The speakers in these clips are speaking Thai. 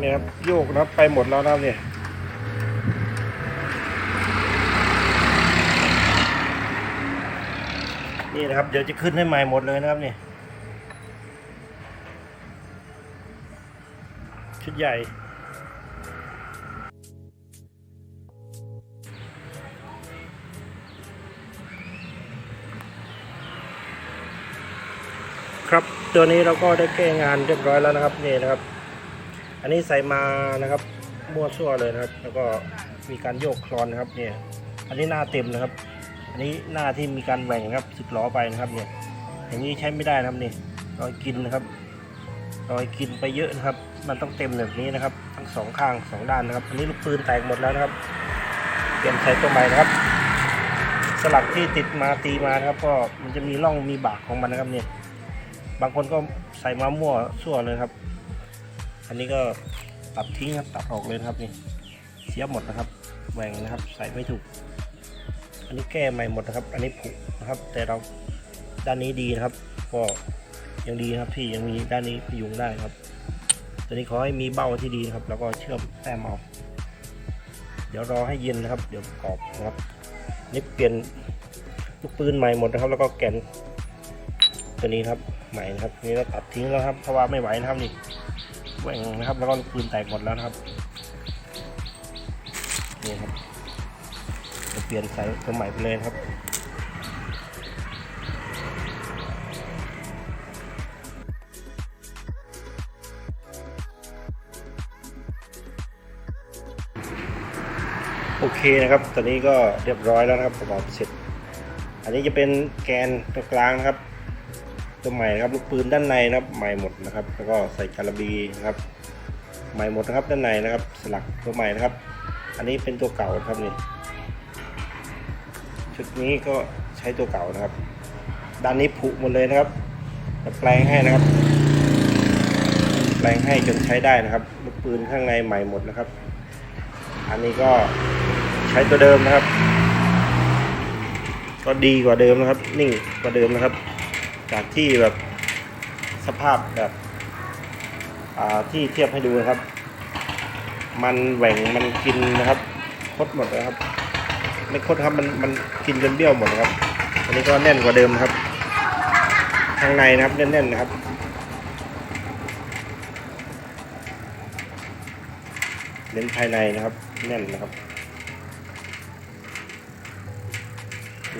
เนี่ยครับโยกนะครับไปหมดแล้วนะเนี่ยนี่นะครับเดี๋ยวจะขึ้นให้ใหม่หมดเลยนะครับนี่ชุดใหญ่ครับตัวนี้เราก็ได้แก้งานเรียบร้อยแล้วนะครับนี่นะครับ อันนี้ใส่มานะครับมั่วซั่วเลยนะครับ แล้วก็มีการโยกคลอนนะครับเนี่ย อันนี้หน้าเต็มนะครับ อันนี้หน้าที่มีการแหว่งนะครับสิบล้อไปนะครับเนี่ย อย่างนี้ใช้ไม่ได้นะครับนี่รอยกินนะครับรอยกินไปเยอะนะครับ มันต้องเต็มแบบนี้นะครับ ทั้งสองข้างสองด้านนะครับ อันนี้ลูกปืนแตกหมดแล้วนะครับเปลี่ยนใส่ตัวใหม่นะครับ สลักที่ติดมาตีมานะครับ ก็มันจะมีร่องมีบากของมันนะครับเนี่ย บางคนก็ใส่มามั่วซั่วเลยครับ อันนี้ก็ตัดทิ้งครับตัดออกเลยครับนี่เสียหมดนะครับแหว่งนะครับ ใส่ไม่ถูก อันนี้แก้ใหม่หมดนะครับ อันนี้ผุนะครับ แต่เราด้านนี้ดีนะครับ ก็ยังดีครับที่ยังมีด้านนี้พยุงได้ครับตัวนี้ขอให้มีเบ้าที่ดีครับ แล้วก็เชื่อมแต้มเอาเดี๋ยวรอให้เย็นนะครับ เดี๋ยวกรอบนะครับนี่เปลี่ยนลูกปืนใหม่หมดนะครับ แล้วก็แกนตัวนี้ครับใหม่นะครับ นี่เราตัดทิ้งแล้วครับเพราะว่าไม่ไหวนะครับนี่ แหว่งนะครับ แล้วก็ปืนแตกหมดแล้วนะครับนี่ครับจะเปลี่ยนใส่ตัวใหม่ไปเลยนครับโอเคนะครับ ตอนนี้ก็เรียบร้อยแล้วนะครับประกอบเสร็จ อันนี้จะเป็นแกนตรงกลางนะครับ ตัวใหม่นะครับลูกปืนด้านในนะครับใหม่หมดนะครับ แล้วก็ใส่การบีนะครับ ใหม่หมดนะครับด้านในนะครับ สลักตัวใหม่นะครับ อันนี้เป็นตัวเก่าครับนี่ชุดนี้ก็ใช้ตัวเก่านะครับ ด้านนี้ผุหมดเลยนะครับจะแปลงให้นะครับ แปลงให้จนใช้ได้นะครับลูกปืนข้างในใหม่หมดนะครับ อันนี้ก็ใช้ตัวเดิมนะครับ ก็ดีกว่าเดิมนะครับ นิ่งกว่าเดิมนะครับ จากที่แบบสภาพแบบที่เทียบให้ดูนะครับ มันแหว่งมันกินนะครับคดหมดนะครับไม่คดครับมันมันกินจนเบี้ยวหมดนะครับ อันนี้ก็แน่นกว่าเดิมครับข้างในนะครับแน่นๆนะครับเน้นภายในนะครับแน่นนะครับ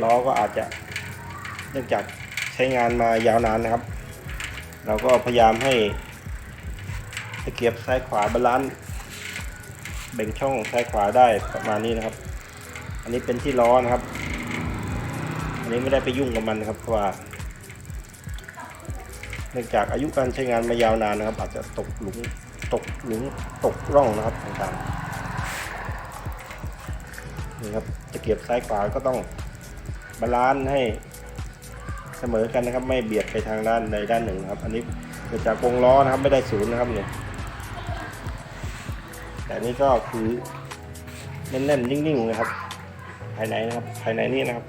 ล้อก็อาจจะเนื่องจาก ใช้งานมายาวนานนะครับ เราก็พยายามให้ตะเกียบซ้ายขวาบาลานซ์แบ่งช่องซ้ายขวาได้ประมาณนี้นะครับ อันนี้เป็นที่ล้อนะครับ อันนี้ไม่ได้ไปยุ่งกับมันนะครับเพราะว่าเนื่องจากอายุการใช้งานมายาวนานนะครับ อาจจะตกหลุมตกหลุมตกร่องนะครับต่างๆนี่ครับตะเกียบซ้ายขวาก็ต้องบาลานซ์ให้ เสมอกันนะครับ ไม่เบียดไปทางด้านใดด้านหนึ่งนะครับ อันนี้เกิดจากวงล้อนะครับไม่ได้ศูนย์นะครับเนี่ยแต่นนี้ก็คือแน่นๆนิ่งๆนะครับ ภายในนะครับภายในนี่นะครับ